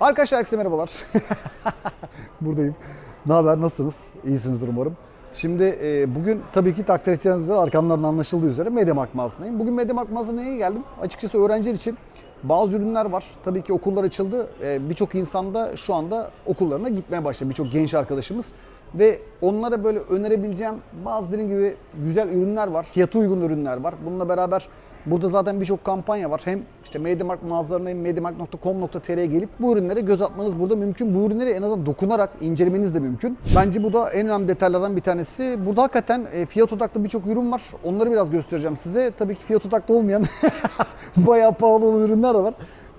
Arkadaşlar herkese merhabalar. Buradayım. Ne haber? Nasılsınız? İyisinizdir umarım. Şimdi e, bugün tabii ki takdir edeceğiniz üzere arkamdan anlaşıldığı üzere Mediamarkt mağazasındayım. Bugün Mediamarkt mağazasına niye geldim? Açıkçası öğrenciler için bazı ürünler var. Tabii ki okullar açıldı. E, Birçok insan da şu anda okullarına gitmeye başladı. Birçok genç arkadaşımız. Ve onlara böyle önerebileceğim bazı dediğim gibi güzel ürünler var. Fiyatı uygun ürünler var. Bununla beraber burada zaten birçok kampanya var. Hem işte Mediamarkt mağazalarına hem mediamarkt.com.tr'ye gelip bu ürünlere göz atmanız burada mümkün. Bu ürünleri en azından dokunarak incelemeniz de mümkün. Bence bu da en önemli detaylardan bir tanesi. Burada hakikaten e, fiyat odaklı birçok ürün var. Onları biraz göstereceğim size. Tabii ki fiyat odaklı olmayan bayağı pahalı olan ürünler de var.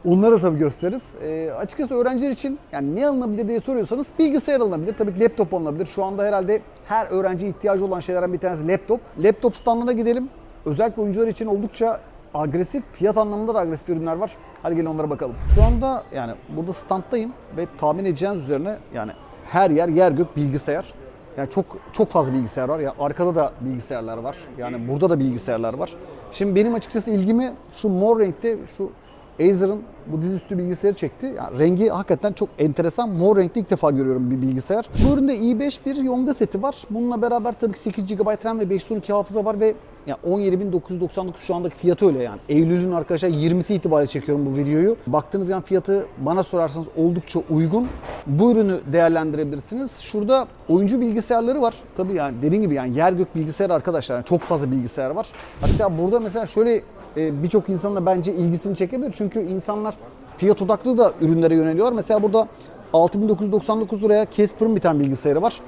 Onları tabii gösteririz. Ee, açıkçası öğrenciler için yani ne alınabilir diye soruyorsanız bilgisayar alınabilir. Tabii ki laptop alınabilir. Şu anda herhalde her öğrenci ihtiyacı olan şeylerden bir tanesi laptop. Laptop standına gidelim. Özellikle oyuncular için oldukça agresif, fiyat anlamında da agresif ürünler var. Hadi gelin onlara bakalım. Şu anda yani burada standdayım ve tahmin edeceğiniz üzerine yani her yer yer gök bilgisayar. Yani çok çok fazla bilgisayar var. Ya arkada da bilgisayarlar var. Yani burada da bilgisayarlar var. Şimdi benim açıkçası ilgimi şu mor renkte şu Acer'ın bu dizüstü bilgisayarı çekti. Yani rengi hakikaten çok enteresan. Mor renkli ilk defa görüyorum bir bilgisayar. Bu üründe i5 bir Yonga seti var. Bununla beraber tabii ki 8 GB RAM ve 512 hafıza var ve yani 17.999 şu andaki fiyatı öyle yani. Eylül'ün arkadaşlar 20'si itibariyle çekiyorum bu videoyu. Baktığınız zaman fiyatı bana sorarsanız oldukça uygun. Bu ürünü değerlendirebilirsiniz. Şurada oyuncu bilgisayarları var. Tabii yani dediğim gibi yani yer gök bilgisayar arkadaşlar. Yani çok fazla bilgisayar var. Hatta burada mesela şöyle birçok insanın da bence ilgisini çekebilir. Çünkü insanlar fiyat odaklı da ürünlere yöneliyor. Mesela burada 6999 liraya Casper'ın bir tane bilgisayarı var.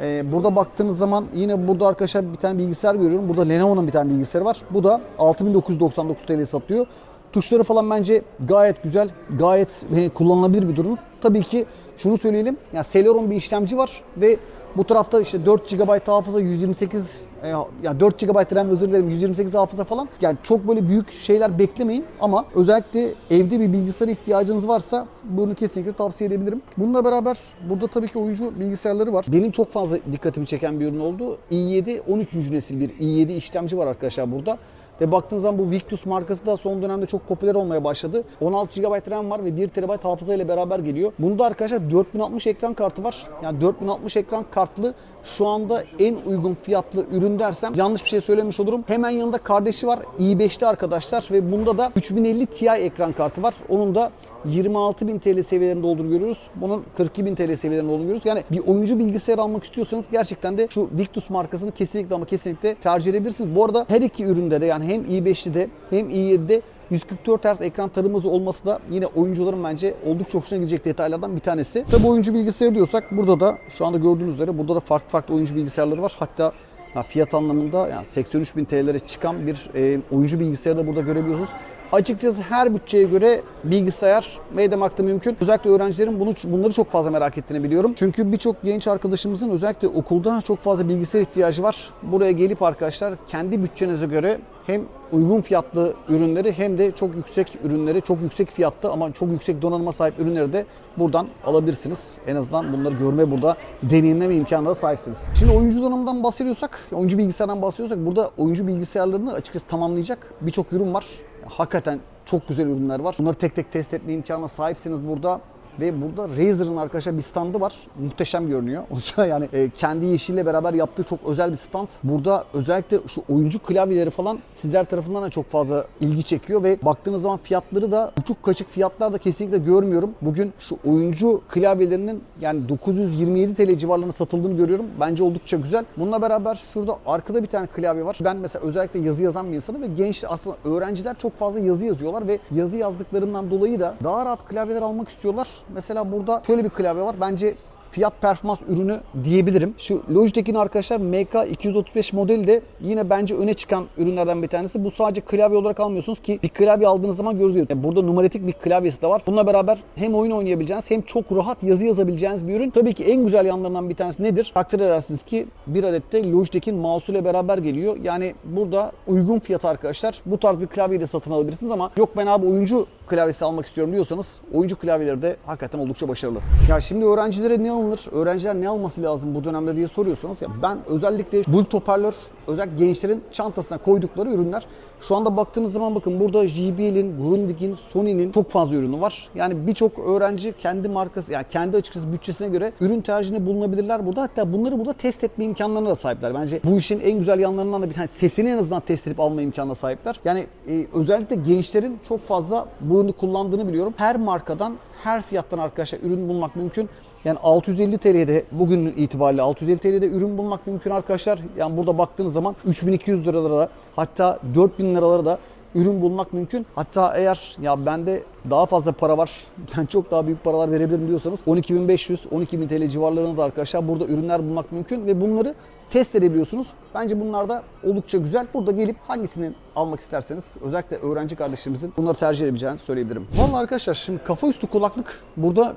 Ee, burada baktığınız zaman yine burada arkadaşlar bir tane bilgisayar görüyorum. Burada Lenovo'nun bir tane bilgisayarı var. Bu da 6999 TL satılıyor. Tuşları falan bence gayet güzel, gayet e, kullanılabilir bir durum. Tabii ki şunu söyleyelim. Yani Celeron bir işlemci var ve bu tarafta işte 4 GB hafıza, 128 e, yani 4 GB RAM özür dilerim 128 hafıza falan. Yani çok böyle büyük şeyler beklemeyin ama özellikle evde bir bilgisayara ihtiyacınız varsa bunu kesinlikle tavsiye edebilirim. Bununla beraber burada tabii ki oyuncu bilgisayarları var. Benim çok fazla dikkatimi çeken bir ürün oldu. i7 13. nesil bir i7 işlemci var arkadaşlar burada. Ve baktığınız zaman bu Victus markası da son dönemde çok popüler olmaya başladı. 16 GB RAM var ve 1 TB hafıza ile beraber geliyor. Bunda arkadaşlar 4060 ekran kartı var. Yani 4060 ekran kartlı şu anda en uygun fiyatlı ürün dersem yanlış bir şey söylemiş olurum. Hemen yanında kardeşi var i5'te arkadaşlar ve bunda da 3050 Ti ekran kartı var. Onun da 26.000 TL seviyelerinde olduğunu görüyoruz. Bunun 42.000 TL seviyelerinde olduğunu görüyoruz. Yani bir oyuncu bilgisayar almak istiyorsanız gerçekten de şu Victus markasını kesinlikle ama kesinlikle tercih edebilirsiniz. Bu arada her iki üründe de yani hem i5'te hem i7'de 144 Hz ekran taraması olması da yine oyuncuların bence oldukça hoşuna gidecek detaylardan bir tanesi. Tabi oyuncu bilgisayarı diyorsak burada da şu anda gördüğünüz üzere burada da farklı farklı oyuncu bilgisayarları var. Hatta ya fiyat anlamında yani 83 bin TL'lere çıkan bir e, oyuncu bilgisayarı da burada görebiliyorsunuz. Açıkçası her bütçeye göre bilgisayar Mediamarkt'ta mümkün. Özellikle öğrencilerin bunu bunları çok fazla merak ettiğini biliyorum. Çünkü birçok genç arkadaşımızın özellikle okulda çok fazla bilgisayar ihtiyacı var. Buraya gelip arkadaşlar kendi bütçenize göre hem uygun fiyatlı ürünleri hem de çok yüksek ürünleri, çok yüksek fiyatlı ama çok yüksek donanıma sahip ürünleri de buradan alabilirsiniz. En azından bunları görme burada deneyimleme imkanına sahipsiniz. Şimdi oyuncu donanımdan bahsediyorsak, oyuncu bilgisayardan bahsediyorsak burada oyuncu bilgisayarlarını açıkçası tamamlayacak birçok ürün var. Hakikaten çok güzel ürünler var. Bunları tek tek test etme imkanına sahipsiniz burada. Ve burada Razer'ın arkadaşlar bir standı var. Muhteşem görünüyor. Yani e, kendi yeşiliyle beraber yaptığı çok özel bir stand. Burada özellikle şu oyuncu klavyeleri falan sizler tarafından da çok fazla ilgi çekiyor ve baktığınız zaman fiyatları da uçuk kaçık fiyatlar da kesinlikle görmüyorum. Bugün şu oyuncu klavyelerinin yani 927 TL civarlarında satıldığını görüyorum. Bence oldukça güzel. Bununla beraber şurada arkada bir tane klavye var. Ben mesela özellikle yazı yazan bir insanım ve genç aslında öğrenciler çok fazla yazı yazıyorlar ve yazı yazdıklarından dolayı da daha rahat klavyeler almak istiyorlar. Mesela burada şöyle bir klavye var. Bence fiyat performans ürünü diyebilirim. Şu Logitech'in arkadaşlar MK235 modeli de yine bence öne çıkan ürünlerden bir tanesi. Bu sadece klavye olarak almıyorsunuz ki bir klavye aldığınız zaman görüyorsunuz. Yani burada numaratik bir klavyesi de var. Bununla beraber hem oyun oynayabileceğiniz hem çok rahat yazı yazabileceğiniz bir ürün. Tabii ki en güzel yanlarından bir tanesi nedir? Takdir edersiniz ki bir adet de Logitech'in mouse ile beraber geliyor. Yani burada uygun fiyat arkadaşlar. Bu tarz bir klavyeyi de satın alabilirsiniz ama yok ben abi oyuncu klavyesi almak istiyorum diyorsanız oyuncu klavyeleri de hakikaten oldukça başarılı. Ya şimdi öğrencilere ne alınır, öğrenciler ne alması lazım bu dönemde diye soruyorsanız ya ben özellikle bulut hoparlör, özellikle gençlerin çantasına koydukları ürünler. Şu anda baktığınız zaman bakın burada JBL'in, Grundig'in, Sony'nin çok fazla ürünü var. Yani birçok öğrenci kendi markası yani kendi açıkçası bütçesine göre ürün tercihini bulunabilirler burada. Hatta bunları burada test etme imkanlarına da sahipler. Bence bu işin en güzel yanlarından da bir tane sesini en azından test edip alma imkanına sahipler. Yani e, özellikle gençlerin çok fazla bu ürünü kullandığını biliyorum. Her markadan her fiyattan arkadaşlar ürün bulmak mümkün. Yani 650 TL'de bugün itibariyle 650 TL'de ürün bulmak mümkün arkadaşlar. Yani burada baktığınız zaman 3200 liralara hatta 4000 liralara da ürün bulmak mümkün. Hatta eğer ya bende daha fazla para var, ben çok daha büyük paralar verebilirim diyorsanız 12.500, 12.000 TL civarlarında da arkadaşlar burada ürünler bulmak mümkün ve bunları test edebiliyorsunuz. Bence bunlar da oldukça güzel. Burada gelip hangisini almak isterseniz özellikle öğrenci kardeşlerimizin bunları tercih edebileceğini söyleyebilirim. Vallahi arkadaşlar şimdi kafa üstü kulaklık burada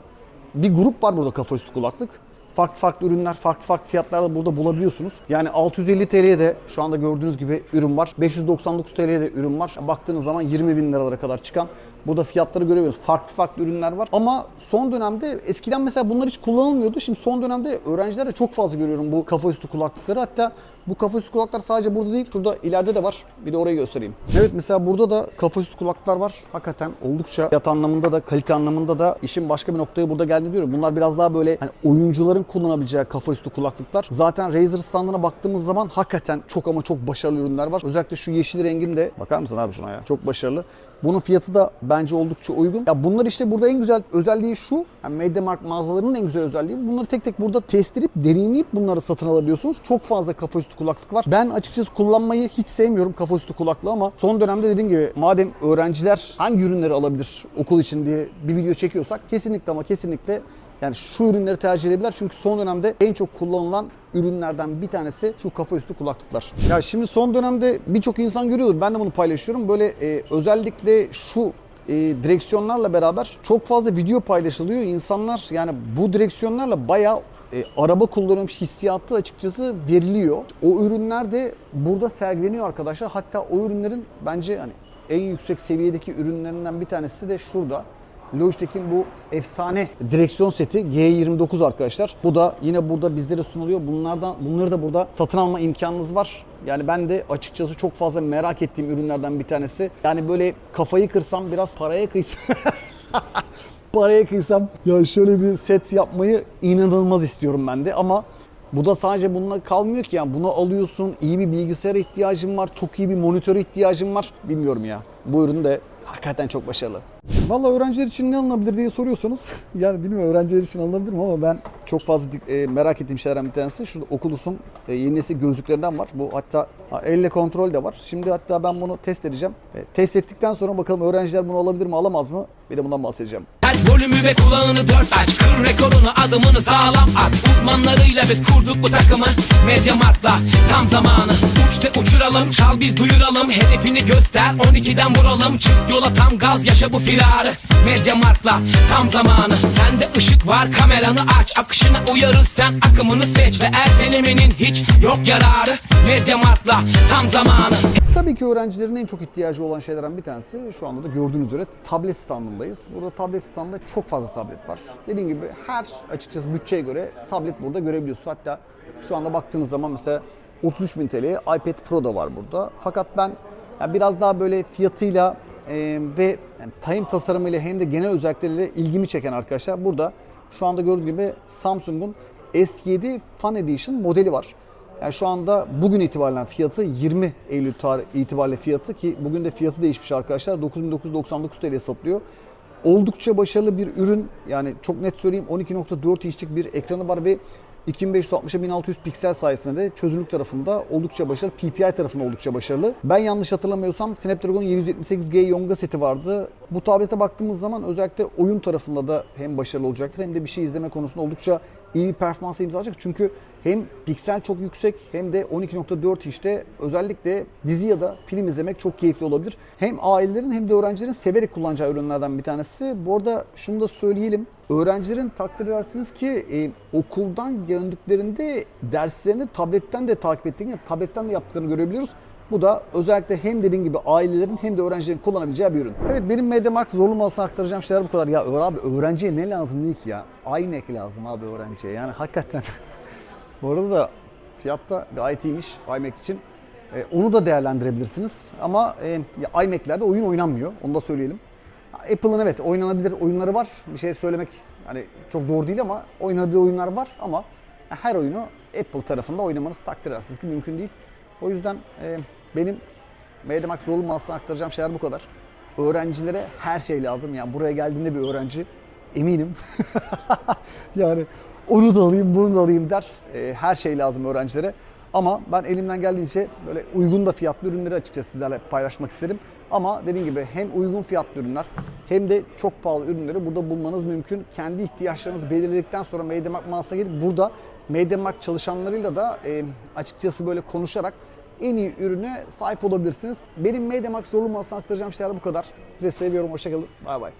bir grup var burada kafa üstü kulaklık. Farklı farklı ürünler, farklı farklı fiyatlarda burada bulabiliyorsunuz. Yani 650 TL'ye de şu anda gördüğünüz gibi ürün var. 599 TL'ye de ürün var. Baktığınız zaman 20 bin liralara kadar çıkan burada fiyatları görebiliyorsunuz. Farklı farklı ürünler var. Ama son dönemde eskiden mesela bunlar hiç kullanılmıyordu. Şimdi son dönemde öğrencilere çok fazla görüyorum bu kafa üstü kulaklıkları. Hatta bu kafa üstü kulaklar sadece burada değil, şurada ileride de var. Bir de orayı göstereyim. Evet mesela burada da kafa üstü kulaklıklar var. Hakikaten oldukça fiyat anlamında da kalite anlamında da işin başka bir noktaya burada geldiğini diyorum. Bunlar biraz daha böyle hani oyuncuların kullanabileceği kafa üstü kulaklıklar. Zaten Razer standına baktığımız zaman hakikaten çok ama çok başarılı ürünler var. Özellikle şu yeşil rengin de bakar mısın abi şuna ya? Çok başarılı. Bunun fiyatı da bence oldukça uygun. Ya bunlar işte burada en güzel özelliği şu. Yani MediaMarkt mağazalarının en güzel özelliği. Bunları tek tek burada test edip, deneyimleyip bunları satın alabiliyorsunuz. Çok fazla kafa üstü kulaklık var. Ben açıkçası kullanmayı hiç sevmiyorum kafa üstü kulaklığı ama son dönemde dediğim gibi madem öğrenciler hangi ürünleri alabilir okul için diye bir video çekiyorsak kesinlikle ama kesinlikle yani şu ürünleri tercih edebilirler çünkü son dönemde en çok kullanılan ürünlerden bir tanesi şu kafa üstü kulaklıklar. Ya şimdi son dönemde birçok insan görüyordur. Ben de bunu paylaşıyorum. Böyle e, özellikle şu e, direksiyonlarla beraber çok fazla video paylaşılıyor. İnsanlar yani bu direksiyonlarla bayağı e, araba kullanıyormuş hissiyatı açıkçası veriliyor. O ürünler de burada sergileniyor arkadaşlar. Hatta o ürünlerin bence hani en yüksek seviyedeki ürünlerinden bir tanesi de şurada. Logitech'in bu efsane direksiyon seti G29 arkadaşlar. Bu da yine burada bizlere sunuluyor. Bunlardan bunları da burada satın alma imkanınız var. Yani ben de açıkçası çok fazla merak ettiğim ürünlerden bir tanesi. Yani böyle kafayı kırsam biraz paraya kıysam paraya kıysam ya şöyle bir set yapmayı inanılmaz istiyorum ben de ama bu da sadece bununla kalmıyor ki yani bunu alıyorsun, iyi bir bilgisayara ihtiyacın var, çok iyi bir monitöre ihtiyacın var. Bilmiyorum ya. Bu ürün de hakikaten çok başarılı. Valla öğrenciler için ne alınabilir diye soruyorsanız yani bilmiyorum öğrenciler için alınabilir mi ama ben çok fazla e, merak ettiğim şeylerden bir tanesi şurada Oculus'un e, yeni nesil gözlüklerinden var. Bu hatta ha, elle kontrol de var. Şimdi hatta ben bunu test edeceğim. E, test ettikten sonra bakalım öğrenciler bunu alabilir mi alamaz mı? Bir de bundan bahsedeceğim. Gel volümü ve kulağını dört aç Kır rekorunu adımını sağlam at. Uzmanlarıyla biz kurduk bu takımı. Medya Mart'la tam zamanı. Uçta uçuralım çal biz duyuralım. Hedefini göster 12'den vuralım. Çık yola tam gaz yaşa bu firarı. Medya Mart'la tam zamanı. Sende ışık var kameranı aç. Akışına uyarız sen akımını seç. Ve ertelemenin hiç yok yararı. Medya Mart'la tam zamanı. Tabii ki öğrencilerin en çok ihtiyacı olan şeylerden bir tanesi şu anda da gördüğünüz üzere tablet standındayız. Burada tablet standında çok fazla tablet var. Dediğim gibi her açıkçası bütçeye göre tablet burada görebiliyorsunuz. Hatta şu anda baktığınız zaman mesela 33.000 TL'ye iPad Pro da var burada. Fakat ben yani biraz daha böyle fiyatıyla e, ve yani time tasarımıyla hem de genel özellikleriyle ilgimi çeken arkadaşlar burada şu anda gördüğünüz gibi Samsung'un S7 Fan Edition modeli var. Yani şu anda bugün itibariyle fiyatı 20 Eylül tarih itibariyle fiyatı ki bugün de fiyatı değişmiş arkadaşlar. 9999 TL'ye satılıyor. Oldukça başarılı bir ürün. Yani çok net söyleyeyim 12.4 inçlik bir ekranı var ve 2560'a 1600 piksel sayesinde de çözünürlük tarafında oldukça başarılı, PPI tarafında oldukça başarılı. Ben yanlış hatırlamıyorsam Snapdragon 778G Yonga seti vardı. Bu tablete baktığımız zaman özellikle oyun tarafında da hem başarılı olacaktır hem de bir şey izleme konusunda oldukça iyi bir performansa imza. Çünkü hem piksel çok yüksek hem de 12.4 inçte özellikle dizi ya da film izlemek çok keyifli olabilir. Hem ailelerin hem de öğrencilerin severek kullanacağı ürünlerden bir tanesi. Bu arada şunu da söyleyelim. Öğrencilerin takdir edersiniz ki e, okuldan döndüklerinde derslerini tabletten de takip ettiğini, tabletten de yaptıklarını görebiliyoruz. Bu da özellikle hem dediğim gibi ailelerin hem de öğrencilerin kullanabileceği bir ürün. Evet benim MediaMarkt zorlu masasına aktaracağım şeyler bu kadar. Ya abi öğrenciye ne lazım değil ki ya? iMac lazım abi öğrenciye. Yani hakikaten. bu arada da fiyatta gayet iyiymiş iMac için. E, onu da değerlendirebilirsiniz. Ama e, ya iMac'lerde oyun oynanmıyor. Onu da söyleyelim. Apple'ın evet oynanabilir oyunları var. Bir şey söylemek hani çok doğru değil ama oynadığı oyunlar var ama her oyunu Apple tarafında oynamanız takdir edersiniz ki mümkün değil. O yüzden e, benim MediaMarkt zorlu masasına aktaracağım şeyler bu kadar. Öğrencilere her şey lazım. Yani buraya geldiğinde bir öğrenci eminim yani onu da alayım bunu da alayım der. E, her şey lazım öğrencilere. Ama ben elimden geldiğince böyle uygun da fiyatlı ürünleri açıkçası sizlerle paylaşmak isterim. Ama dediğim gibi hem uygun fiyatlı ürünler hem de çok pahalı ürünleri burada bulmanız mümkün. Kendi ihtiyaçlarınızı belirledikten sonra MediaMarkt mağazasına gidip burada MediaMarkt çalışanlarıyla da e, açıkçası böyle konuşarak en iyi ürüne sahip olabilirsiniz. Benim MediaMarkt zorlu mağazasına aktaracağım şeyler bu kadar. Size seviyorum. Hoşçakalın. Bay bay.